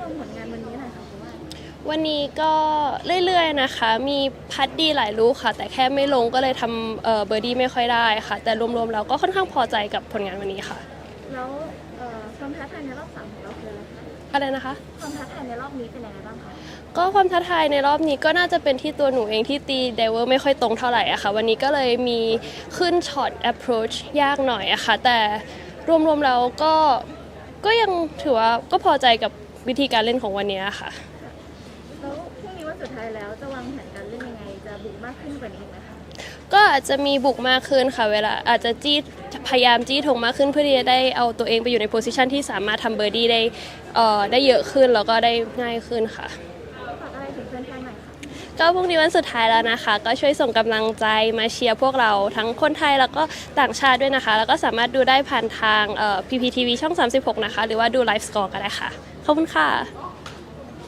รวมผลงานวันนี้หน่อยค่ะคุณว่าวันนี้ก็เรื่อยๆนะคะ มีพัดดีหลายลูกค่ะ แต่แค่ไม่ลงก็เลยทำเอ่อเบอร์ดี้ไม่ค่อยได้ค่ะ แต่รวมๆแล้วก็ค่อนข้างพอใจกับผลงานวันนี้ค่ะ แล้วเอ่อความท้าทายในรอบสามของเราคืออะไรคะอะไรนะคะ ความท้าทายในรอบนี้เป็นยังไงบ้างคะก็ความท้าทายในรอบนี้ก็น่าจะเป็นที่ตัวหนูเองที่ตีเดเวอร์ไม่ค่อยตรงเท่าไหร่อะค่ะ วันนี้ก็เลยมีขึ้นช็อต approach ยากหน่อยอะค่ะ แต่รวมๆแล้วก็ก็ยังถือว่าก็พอใจกับ วิธีการเล่นของวันนี้ค่ะ แล้วพรุ่งนี้วันสุดท้ายแล้วจะวางแผนการเล่นยังไง จะบุกมากขึ้นกว่านี้อีกไหมคะก็อาจจะมีบุกมากขึ้นค่ะ เวลาอาจจะจี้พยายามจี้ธงมากขึ้นเพื่อที่จะได้เอาตัวเองไปอยู่ในโพสิชันที่สามารถทำเบอร์ดี้ได้เอ่อได้เยอะขึ้นแล้วก็ได้ง่ายขึ้นค่ะฝากอะไร ถึงแฟนๆหน่อยค่ะก็พรุ่งนี้วันสุดท้ายแล้วนะคะ ก็ช่วยส่งกำลังใจมาเชียร์พวกเราทั้งคนไทยแล้วก็ต่างชาติด้วยนะคะ แล้วก็สามารถดูได้ผ่านทางเอ่อ PPTV ช่อง 36 นะคะ หรือว่าดูไลฟ์สกอร์ก็ได้ค่ะ ขอบคุณค่ะ